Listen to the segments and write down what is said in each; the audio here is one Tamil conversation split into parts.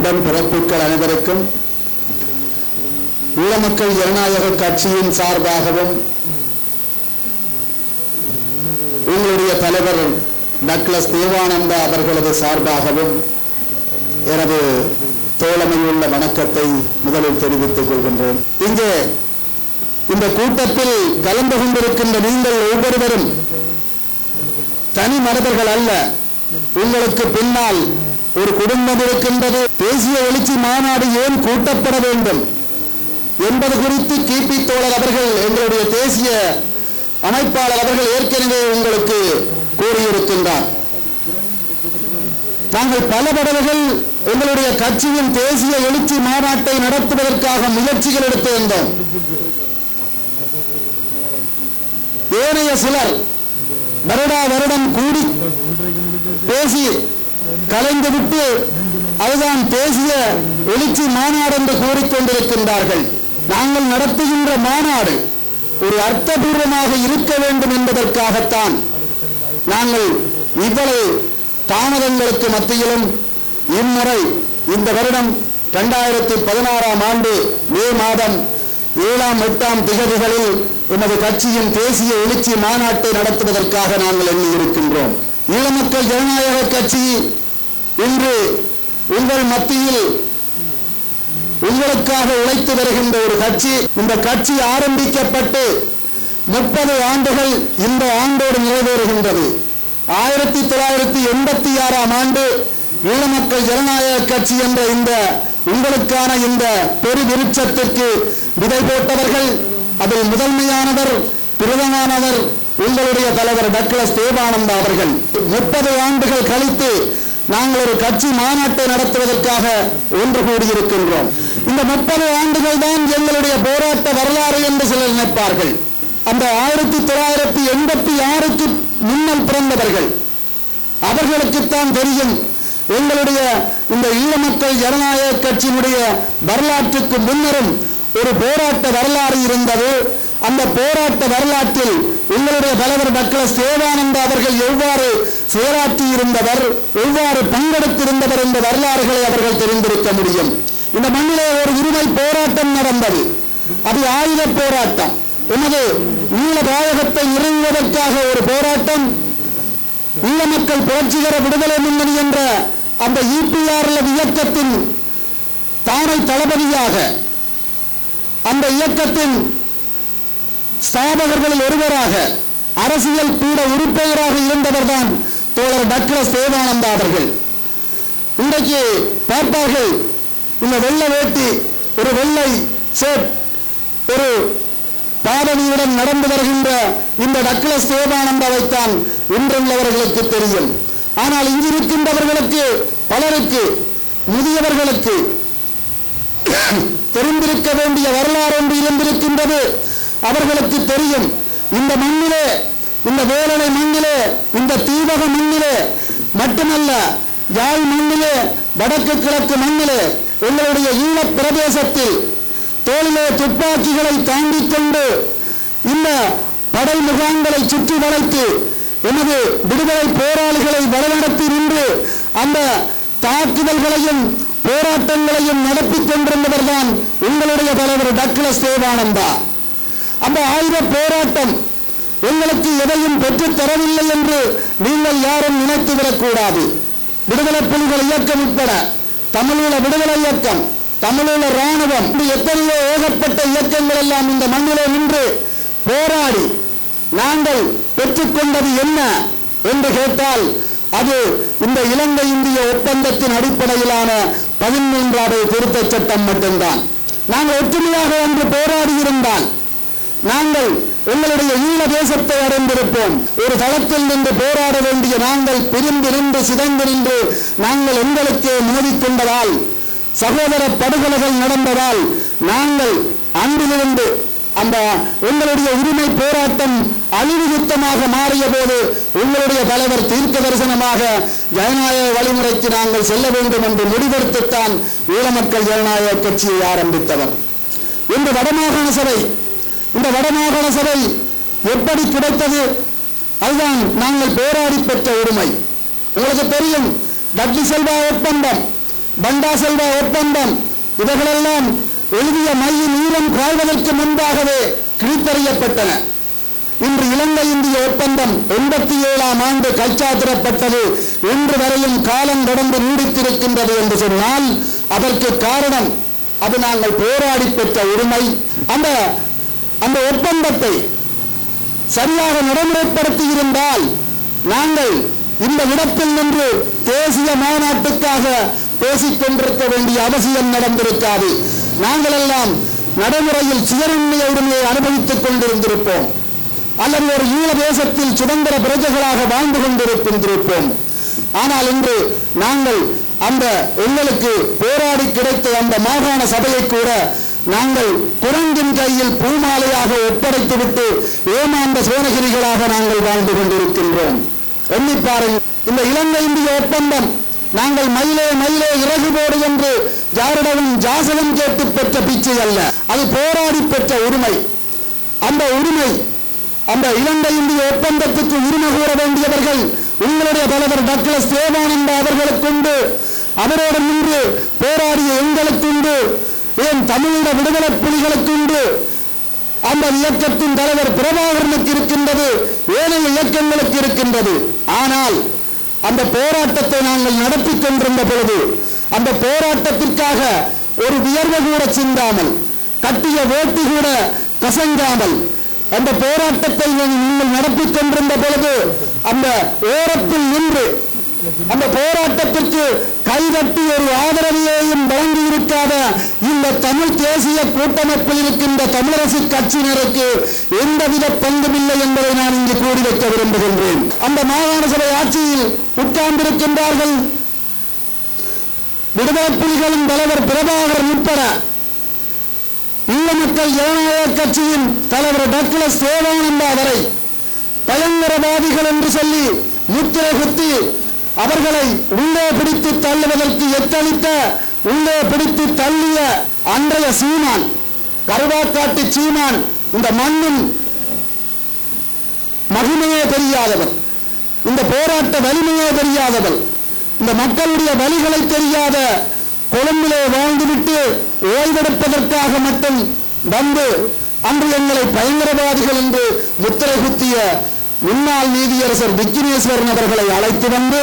உடன் உடன்பிறப்புகள் அனைவருக்கும் ஈழ மக்கள் ஜனநாயக கட்சியின் சார்பாகவும் உங்களுடைய தலைவர் டக்ளஸ் தேவானந்தா அவர்களது சார்பாகவும் எனது தோழமையுள்ள வணக்கத்தை முதலில் தெரிவித்துக் கொள்கின்றேன். இங்கே இந்த கூட்டத்தில் கலந்து கொண்டிருக்கின்ற நீங்கள் ஒவ்வொருவரும் தனி மனிதர்கள் அல்ல உங்களுக்கு பின்னால் ஒரு குடும்பம் இருக்கின்றது. தேசிய எழுச்சி மாநாடு ஏன் கூட்டப்பட வேண்டும்? என்பது குறித்து கிபி தோழர் அவர்கள் எங்களுடைய தேசிய அமைப்பாளர் அவர்கள் ஏற்கனவே உங்களுக்கு கூறியிருக்கின்றார். நாங்கள் பல தடவைகள் எங்களுடைய கட்சியின் தேசிய எழுச்சி மாநாட்டை நடத்துவதற்காக முயற்சிகள் எடுத்திருந்தோம் ஏனைய சிலர் வருடா வருடம் கூடி பேசி கலைந்துவிட்டு அதுதான் தேசிய எழுச்சி மாநாடு என்று கூறிக்கொண்டிருக்கின்றார்கள். நாங்கள் நடத்துகின்ற மாநாடு ஒரு அர்த்தபூர்வமாக இருக்க வேண்டும் என்பதற்காகத்தான். நாங்கள் இவ்வளவு தாமதங்களுக்கு மத்தியிலும் இம்முறை இந்த வருடம் இரண்டாயிரத்தி பதினாறாம் ஆண்டு மே மாதம் ஏழாம் எட்டாம் திகதிகளில் எமது கட்சியின் தேசிய எழுச்சி மாநாட்டை நடத்துவதற்காக நாங்கள் எண்ணியிருக்கின்றோம். ஈழ மக்கள் ஜனநாயக கட்சி இன்று உங்கள் மத்தியில் உங்களுக்காக உழைத்து வருகின்ற ஒரு கட்சி இந்த கட்சி ஆரம்பிக்கப்பட்டு முப்பது ஆண்டுகள் இந்த ஆண்டோடு நிறைவேறுகின்றது. ஆயிரத்தி தொள்ளாயிரத்தி எண்பத்தி ஆறாம் ஆண்டு ஈழ மக்கள் ஜனநாயக கட்சி என்ற இந்த உங்களுக்கான இந்த பெரு விருட்சத்திற்கு விதை போட்டவர்கள் அதில் முதன்மையானவர் பிரதமானவர் உங்களுடைய தலைவர் டக்ளஸ் தேவானந்தா அவர்கள். முப்பது ஆண்டுகள் கழித்து நாங்கள் ஒரு கட்சி மாநாட்டை நடத்துவதற்காக ஒன்று கூடியிருக்கின்றோம். இந்த முப்பது ஆண்டுகள் தான் எங்களுடைய போராட்ட வரலாறு என்று சிலர் நினைப்பார்கள். அந்த ஆயிரத்தி தொள்ளாயிரத்தி எண்பத்தி ஆறுக்கு முன்னால் பிறந்தவர்கள். அவர்களுக்குத்தான் தெரியும் எங்களுடைய இந்த ஈழ மக்கள் ஜனநாயக கட்சியினுடைய வரலாற்றுக்கு முன்னரும் ஒரு போராட்ட வரலாறு இருந்தது. அந்த போராட்ட வரலாற்றில் உங்களுடைய தலைவர் டாக்டர் சேவானந்தா அவர்கள் எவ்வாறு செயலாற்றி இருந்தவர் எவ்வாறு பங்கெடுத்திருந்தவர் என்ற வரலாறுகளை அவர்கள் தெரிந்திருக்க முடியும். இந்த மண்ணிலே ஒரு உரிமை போராட்டம் நடந்தது. அது ஆயுத போராட்டம். உமது ஈழ தாயகத்தை இறங்குவதற்காக ஒரு போராட்டம். ஈழ மக்கள் புரட்சிகர விடுதலை முன்னணி என்ற அந்த இபிஆர் இயக்கத்தின் தானை தளபதியாக அந்த இயக்கத்தின் ஸ்தாபகர்களில் ஒருவராக அரசியல் பீட உறுப்பினராக இருந்தவர்தான் தோழர் டக்ளஸ் தேவானந்தா அவர்கள். இன்றைக்கு பார்ப்பார்கள் இந்த வெள்ளை வேட்டி ஒரு வெள்ளை சேட் ஒரு பாதணியுடன் நடந்து வருகின்ற இந்த டக்ளஸ் தேவானந்தாவைத்தான் இன்றுள்ளவர்களுக்கு தெரியும். ஆனால் இங்கு இருக்கின்றவர்களுக்கு பலருக்கு முதியவர்களுக்கு தெரிந்திருக்க வேண்டிய வரலாறு ஒன்று இருந்திருக்கின்றது. அவர்களுக்கு தெரியும். இந்த மண்ணிலே இந்த வேலனை மண்ணிலே இந்த தீவக மண்ணிலே மட்டுமல்ல யாழ் மண்ணிலே வடக்கு கிழக்கு மண்ணிலே எங்களுடைய ஈழப் பிரதேசத்தில் தோளிலே துப்பாக்கிகளை தாண்டி கொண்டு இந்த படை முகாம்களை சுற்றி வளைத்து எமது விடுதலை போராளிகளை வழிநடத்தி நின்று அந்த தாக்குதல்களையும் போராட்டங்களையும் நடத்திக் கொண்டிருந்தவர்தான் உங்களுடைய தலைவர் டக்ளஸ் தேவானந்தா. அந்த ஆயுத போராட்டம் எங்களுக்கு எதையும் பெற்றுத் தரவில்லை என்று நீங்கள் யாரும் நினைத்துவிடக் கூடாது விடுதலை புலிகள் இயக்கம் உட்பட தமிழீழ விடுதலை இயக்கம் தமிழீழ ராணுவம் எத்தனையோ ஏகப்பட்ட இயக்கங்கள் எல்லாம் இந்த மண்ணிலே நின்று போராடி நாங்கள் பெற்றுக்கொண்டது என்ன என்று கேட்டால் அது இந்த இலங்கை இந்திய ஒப்பந்தத்தின் அடிப்படையிலான பதிமூன்றாவது திருத்த சட்டம் மட்டும்தான். நாங்கள் ஒற்றுமையாக ஒன்று போராடி இருந்தால் நாங்கள் எங்களுடைய ஈழ தேசத்தை அடைந்திருப்போம். ஒரு தளத்தில் நின்று போராட வேண்டிய நாங்கள் பிரிந்திருந்து சிதைந்திருந்து நாங்கள் எங்களுக்கே மோதிக்கொண்டதால் சகோதர படுகொலைகள் நடந்ததால் நாங்கள் அன்றிலிருந்து அந்த எங்களுடைய உரிமை போராட்டம் அழிவுகுத்தமாக மாறிய போது உங்களுடைய தலைவர் தீர்க்க தரிசனமாக ஜனநாயக வழிமுறைக்கு நாங்கள் செல்ல வேண்டும் என்று முடிவெடுத்துத்தான் ஈழமக்கள் ஜனநாயக கட்சியை ஆரம்பித்தவர். இன்று வடமாகாண சபை இந்த வடமாகாண சபை எப்படி கிடைத்தது? அதுதான் நாங்கள் போராடி பெற்ற உரிமை. உங்களுக்கு தெரியும் டட்லி செல்வா ஒப்பந்தம் பண்டா செல்வா ஒப்பந்தம் இவைகளெல்லாம் எழுதிய மையின் நீளம் காய்வதற்கு முன்பாகவே கிழித்தறியப்பட்டன. இன்று இலங்கை இந்திய ஒப்பந்தம் எண்பத்தி ஏழாம் ஆண்டு கைச்சாத்திரப்பட்டது. இன்று வரையும் காலம் கடந்து நீடித்திருக்கின்றது என்று சொன்னால் அதற்கு காரணம் அது நாங்கள் போராடி பெற்ற உரிமை. அந்த அந்த ஒப்பந்தத்தை சரியாக நடைமுறைப்படுத்தி இருந்தால் நாங்கள் இந்த இடத்தில் நின்று தேசிய மாநாட்டுக்காக பேசிக் கொண்டிருக்க வேண்டிய அவசியம் நடந்திருக்காது. நாங்கள் எல்லாம் நடைமுறையில் சுயநன்மை உரிமையை அனுபவித்துக் கொண்டிருந்திருப்போம். அல்லது ஒரு ஈழ தேசத்தில் சுதந்திர பிரஜைகளாக வாழ்ந்து கொண்டிருக்கின்றிருப்போம். ஆனால் இன்று நாங்கள் அந்த எங்களுக்கு போராடி கிடைத்த அந்த மாகாண சபையை கூட நாங்கள் குரங்கின் கையில் பூமாலையாக ஒப்படைத்துவிட்டு ஏமாந்த சோனகிரிகளாக நாங்கள் வாழ்ந்து கொண்டிருக்கின்றோம். எண்ணி பாருங்கள் இந்த இலங்கை இந்திய ஒப்பந்தம் நாங்கள் மயிலே மயிலே இறகு போடு என்று யாரிடமும் ஜாசகம் கேட்டு பெற்ற பிச்சை அல்ல அது போராடி பெற்ற உரிமை. அந்த உரிமை அந்த இலங்கை இந்திய ஒப்பந்தத்துக்கு உரிமை கூற வேண்டியவர்கள் உங்களுடைய தலைவர் டாக்டர் தேவானந்தா அவர்களுக்குண்டு அவரோடு நின்று போராடிய எங்களுக்குண்டு ஏன் தமிழீழ விடுதலை புலிகளுக்குண்டு அந்த இயக்கத்தின் தலைவர் பிரபாகரனுக்கு இருக்கின்றது ஏனைய இயக்கங்களுக்கு இருக்கின்றது. ஆனால் அந்த போராட்டத்தை நாங்கள் நடத்தி கொண்டிருந்த பொழுது அந்த போராட்டத்திற்காக ஒரு வியர்வை கூட சிந்தாமல் கட்டிய வேட்டி கூட கசங்காமல் அந்த போராட்டத்தை நீங்கள் நடத்தி கொண்டிருந்த பொழுது அந்த ஓரத்தில் நின்று அந்த போராட்டத்திற்கு கைதட்டி ஒரு ஆதரவையையும் வழங்கி இருக்காத இந்த தமிழ் தேசிய கூட்டமைப்பில் இருக்கின்ற தமிழரசு கட்சியினருக்கு எந்தவித பங்குமில்லை என்பதை நான் இங்கு கூறி வைக்க விரும்புகின்றேன். அந்த மாகாண சபை ஆட்சியில் உட்கார்ந்திருக்கின்றார்கள் விடுதலை புலிகளின் தலைவர் பிரபாகரன் உட்பட ஈழ மக்கள் ஜனநாயக கட்சியின் தலைவர் டக்ளஸ் தேவானந்தா வரை பயங்கரவாதிகள் என்று சொல்லி முத்திரை குத்தி அவர்களை உள்ளே பிடித்து தள்ளுவதற்கு எத்தளித்த உள்ளே பிடித்து தள்ளிய அன்றைய சீமான் கருவாக்காட்டு சீமான் இந்த மண்ணின் மகிமையே தெரியாதவர். இந்த போராட்ட வலிமையே தெரியாதவர். இந்த மக்களுடைய வழிகளை தெரியாத கொழும்பிலே வாழ்ந்துவிட்டு ஓய்வெடுப்பதற்காக மட்டும் வந்து அன்று எங்களை பயங்கரவாதிகள் என்று முத்திரை குத்திய முன்னாள் நீதியரசர் விக்னேஸ்வரன் அவர்களை அழைத்து வந்து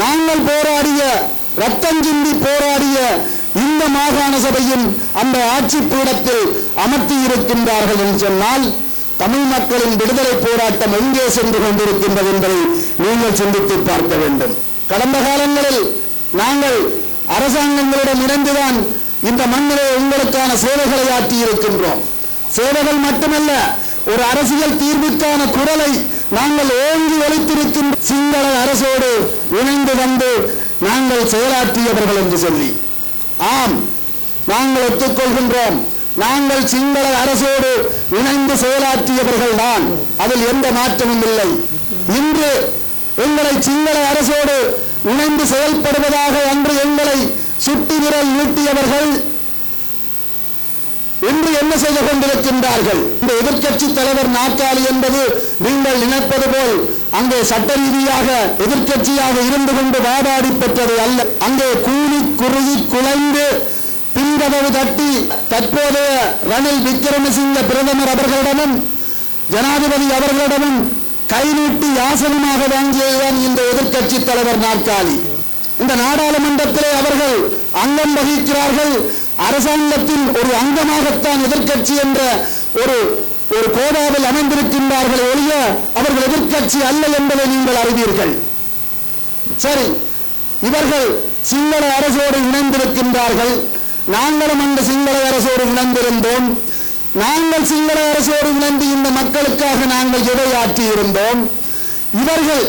நாங்கள் போராடிய ரத்தம் சிந்தி போராடிய இந்த மாகாண சபையின் அந்த ஆட்சி பீடத்தில் அமர்த்தி இருக்கின்றார்கள் என்று சொன்னால் தமிழ் மக்களின் விடுதலை போராட்டம் எங்கே சென்று கொண்டிருக்கின்றது என்பதை நீங்கள் சிந்தித்து பார்க்க வேண்டும். கடந்த காலங்களில் நாங்கள் அரசாங்கங்களிடம் இணைந்துதான் இந்த மண்ணிலே உங்களுக்கான சேவைகளை ஆற்றி இருக்கின்றோம் சேவைகள் மட்டுமல்ல ஒரு அரசியல் தீர்வுக்கான குரலை நாங்கள் ஓங்கி ஒழித்திருக்கின்ற சிங்கள அரசோடு இணைந்து வந்து நாங்கள் செயலாற்றியவர்கள் என்று சொல்லி. ஆம் நாங்கள் ஒத்துக்கொள்கின்றோம். நாங்கள் சிங்கள அரசோடு இணைந்து செயலாற்றியவர்கள் தான். அதில் எந்த மாற்றமும் இல்லை. இன்று எங்களை சிங்கள அரசோடு இணைந்து செயல்படுவதாக அன்று எங்களை சுட்டி விரல் நீட்டியவர்கள் என்ன செய்து கொண்டிருக்கின்றார்கள். இந்த எதிர்கட்சி தலைவர் நாற்காலி என்பது நீங்கள் நினைப்பது போல் அங்கே சட்ட ரீதியாக எதிர்கட்சியாக இருந்து கொண்டு வாதாடி பெற்றது அல்ல. அங்கே கூலி குறுகி குலைந்து பின்கதவு தட்டி தற்போதைய ரணில் விக்ரமசிங்க பிரதமர் அவர்களிடமும் ஜனாதிபதி அவர்களிடமும் கைநீட்டி யாசனமாக வாங்கியதுதான் இந்த எதிர்கட்சி தலைவர் நாற்காலி. இந்த நாடாளுமன்றத்திலே அவர்கள் அங்கம் வகிக்கிறார்கள். அரசாங்கத்தின் ஒரு அங்கமாகத்தான் எதிர்க்கட்சி என்ற ஒரு ஒரு கோடாவில் அமைந்திருக்கின்றார்கள் ஒழிய அவர்கள் எதிர்க்கட்சி அல்ல என்பதை நீங்கள் அறிவீர்கள். சரி இவர்கள் சிங்கள அரசோடு இணைந்திருக்கின்றார்கள். நாங்களும் அந்த சிங்கள அரசோடு இணைந்திருந்தோம். நாங்கள் சிங்கள அரசோடு இணைந்து இந்த மக்களுக்காக நாங்கள் எதை ஆற்றியிருந்தோம் இவர்கள்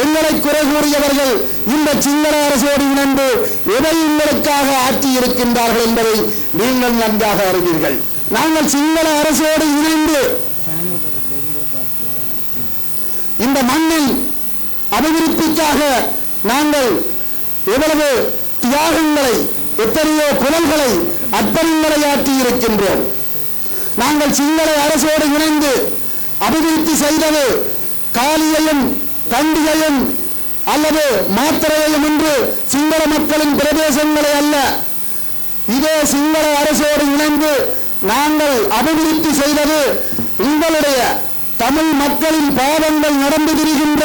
எங்களை குறை கூறியவர்கள் இந்த சிங்கள அரசோடு இணைந்து எதை உங்களுக்காக ஆற்றி இருக்கின்றார்கள் என்பதை நீங்கள் நன்றாக அறிவீர்கள். நாங்கள் சிங்கள அரசோடு இணைந்து இந்த மண்ணில் அபிவிருத்திக்காக நாங்கள் எவ்வளவு தியாகங்களை எத்தனையோ குரல்களை அர்ப்பணங்களை ஆற்றி இருக்கின்றோம். நாங்கள் சிங்கள அரசோடு இணைந்து அபிவிருத்தி செய்தது காலியையும் கண்டிகையும் அல்லது மாத்திரையையும் என்று சிங்கள மக்களின் பிரதேசங்களை அல்ல. இதே சிங்கள அரசோடு இணைந்து நாங்கள் அபிவிருத்தி செய்தது உங்களுடைய தமிழ் மக்களின் பாவங்கள் நடந்து திரிகின்ற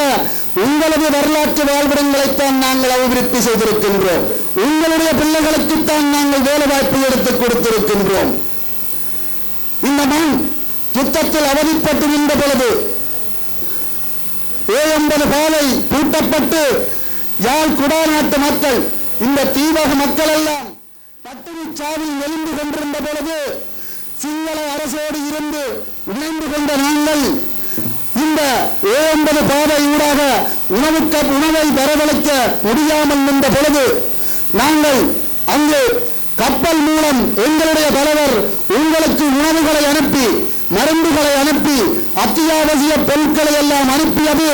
உங்களது வரலாற்று வாழ்விடங்களைத்தான் நாங்கள் அபிவிருத்தி செய்திருக்கின்றோம். உங்களுடைய பிள்ளைகளுக்குத்தான் நாங்கள் வேலைவாய்ப்பு எடுத்துக் கொடுத்திருக்கின்றோம். இந்த மண் யுத்தத்தில் அவதிப்பட்டு நின்ற பொழுது ஏ என்பது பாலை பூட்டப்பட்டு யாழ் குடாநாட்டு மக்கள் இந்த தீவக மக்கள் எல்லாம் பட்டினி சாவில் எழுந்து கொண்டிருந்த பொழுது சிங்கள அரசோடு இருந்து இணைந்து கொண்ட நாங்கள் இந்த ஏ பாதை ஊடாக உணவுக்கு உணவை வரவழைக்க முடியாமல் நின்ற பொழுது நாங்கள் அங்கு கப்பல் மூலம் எங்களுடைய தலைவர் உங்களுக்கு உணவுகளை அனுப்பி மருந்துகளை அனுப்பி அத்தியாவசிய பொருட்களை எல்லாம் அனுப்பியது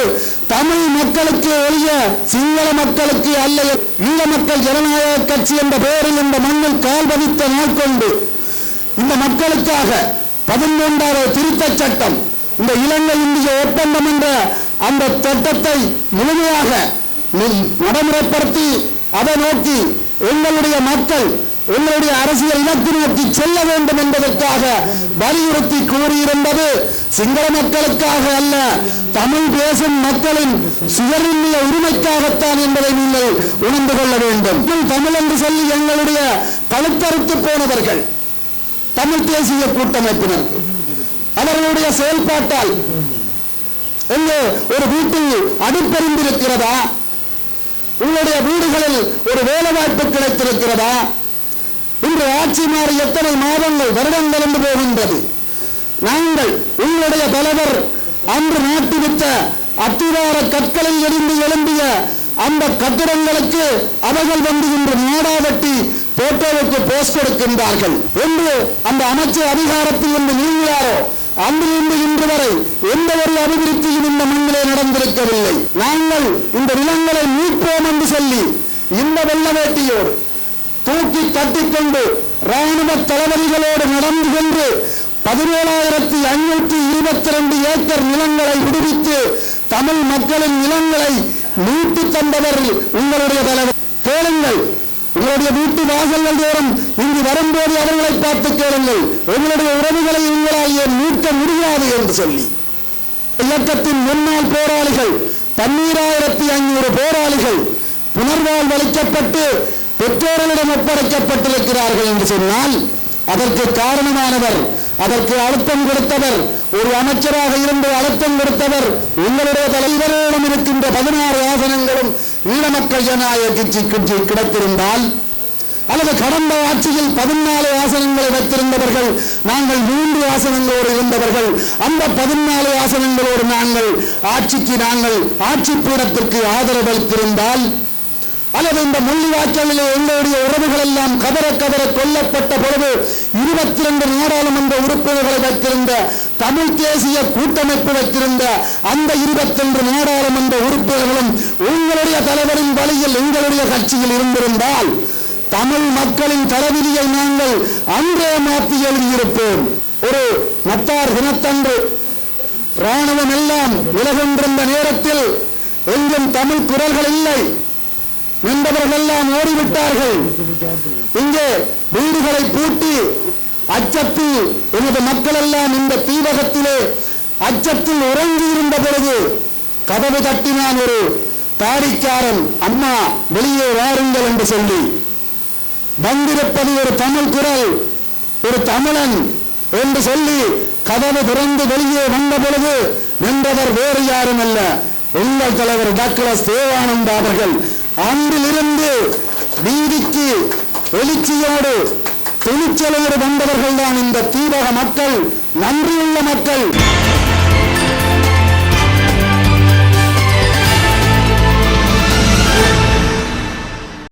தமிழ் மக்களுக்கு ஒழிய சிங்கள மக்களுக்கு அல்ல. ஈழ மக்கள் ஜனநாயக கட்சி என்ற பெயரில் இந்த மண்ணில் கால் பதித்த நாள் கொண்டு இந்த மக்களுக்காக பதினொன்றாவது திருத்தச் சட்டம் இந்த இலங்கை இந்திய ஒப்பந்தம் என்ற அந்த திட்டத்தை முழுமையாக நடைமுறைப்படுத்தி அதை நோக்கி எங்களுடைய மக்கள் உங்களுடைய அரசியல் இலக்கு நோக்கி செல்ல வேண்டும் என்பதற்காக வலியுறுத்தி கூறியிருந்தது. சிங்கள மக்களுக்காக அல்ல தமிழ் பேசும் மக்களின் சுயநிர்ணய உரிமைக்காகத்தான் என்பதை நீங்கள் உணர்ந்து கொள்ள வேண்டும். தமிழ் என்று சொல்லி எங்களுடைய கழுத்தறுத்து போனவர்கள் தமிழ் தேசிய கூட்டமைப்பினர். அவர்களுடைய செயல்பாட்டால் எங்கே ஒரு வீட்டில் அடிப்பறிந்திருக்கிறதா உங்களுடைய வீடுகளில் ஒரு வேலை வாய்ப்பு கிடைத்திருக்கிறதா? இன்று ஆட்சி மாறி எத்தனை மாதங்கள் வருடங்கள் என்று போகின்றது? நாங்கள் உங்களுடைய தலைவர் அன்று நாட்டு விட்ட அத்திவார கற்களை எரிந்து எழும்பிய அந்த கட்டிடங்களுக்கு அவர்கள் வந்து இன்று நாடாவட்டி போட்டோவுக்கு போஸ் கொடுக்கின்றார்கள். என்று அந்த அமைச்சர் அதிகாரத்தில் இருந்து நீங்கியாரோ அன்றிலிருந்து இன்று வரை எந்த ஒரு அபிவிருத்தியும் இந்த மண்ணிலே நடந்திருக்கவில்லை. நாங்கள் இந்த நிலங்களை மீட்போம் என்று சொல்லி இந்த வெள்ள வேட்டியோடு தூக்கி தட்டிக்கொண்டு ராணுவ தளபதிகளோடு நடந்து கொண்டு பதினேழாயிரத்தி ஐநூற்றி இருபத்தி ரெண்டு ஏக்கர் நிலங்களை விடுவித்து தமிழ் மக்களின் நிலங்களை மீட்டு தந்தவர் உங்களுடைய தலைவர். கேளுங்கள். உங்களுடைய வீட்டு வாசல்கள் தோறும் இங்கு வரும்போது அவர்களை பார்த்து கேளுங்கள். உங்களுடைய உறவுகளை உங்களால் ஏன் மீட்க முடியாது என்று சொல்லி. இயக்கத்தின் முன்னாள் போராளிகள் பன்னீராயிரத்தி ஐநூறு போராளிகள் புனர்வாழ்வளிக்கப்பட்டு பெற்றோர்களிடம் ஒப்படைக்கப்பட்டிருக்கிறார்கள் என்று சொன்னால் அதற்கு காரணமானவர் அதற்கு அழுத்தம் கொடுத்தவர் ஒரு அமைச்சராக இருந்து அழுத்தம் கொடுத்தவர் உங்களுடைய தலைவரிடம் இருக்கின்ற பதினாறு ஆசனங்களும் ஈழ மக்கள் ஜனநாயக கிடைத்திருந்தால் அல்லது கடந்த ஆட்சியில் பதினாலு ஆசனங்களை வைத்திருந்தவர்கள் நாங்கள் மூன்று ஆசனங்களோடு இருந்தவர்கள் அந்த பதினாலு ஆசனங்களோடு நாங்கள் ஆட்சிக்கு நாங்கள் ஆட்சி பீடத்திற்கு ஆதரவு அளித்திருந்தால் அல்லது இந்த முள்ளிவாய்க்காலிலே எங்களுடைய உறவுகள் எல்லாம் கதற கதற கொல்லப்பட்ட பொழுது இருபத்தி ரெண்டு நாடாளுமன்ற உறுப்பினர்களை வைத்திருந்த தமிழ் தேசிய கூட்டமைப்பு வைத்திருந்த அந்த இருபத்தி ரெண்டு நாடாளுமன்ற உறுப்பினர்களும் உங்களுடைய தலைவரின் வழியில் எங்களுடைய கட்சியில் இருந்திருந்தால் தமிழ் மக்களின் தலைவிதியை நாங்கள் அன்றே மாற்றி எழுதியிருப்போம். ஒரு நத்தார் தினத்தன்று ராணுவம் எல்லாம் விலகின்றிருந்த நேரத்தில் எங்கும் தமிழ் குரல்கள் இல்லை. நின்றவர்கள் எல்லாம் ஓடிவிட்டார்கள். இங்கே வீடுகளை பூட்டி அச்சத்தில் எனது மக்கள் எல்லாம் இந்த தீவகத்திலே அச்சத்தில் உறங்கி இருந்த பொழுது கதவு தட்டினான் ஒரு தாடிக்காரன் அம்மா வெளியே வாருங்கள் என்று சொல்லி. வந்திருப்பது ஒரு தமிழ் குரல் ஒரு தமிழன் என்று சொல்லி கதவு திறந்து வெளியே வந்த பொழுது நின்றவர் வேறு யாரும் அல்ல உங்கள் தலைவர் டாக்டர் சேவானந்த அவர்கள் அன்றிலிருந்து வீதிக்கு எழுச்சியோடு துணிச்சலோடு வந்தவர்கள்தான் இந்த தீபக மக்கள் நன்றியுள்ள மக்கள்.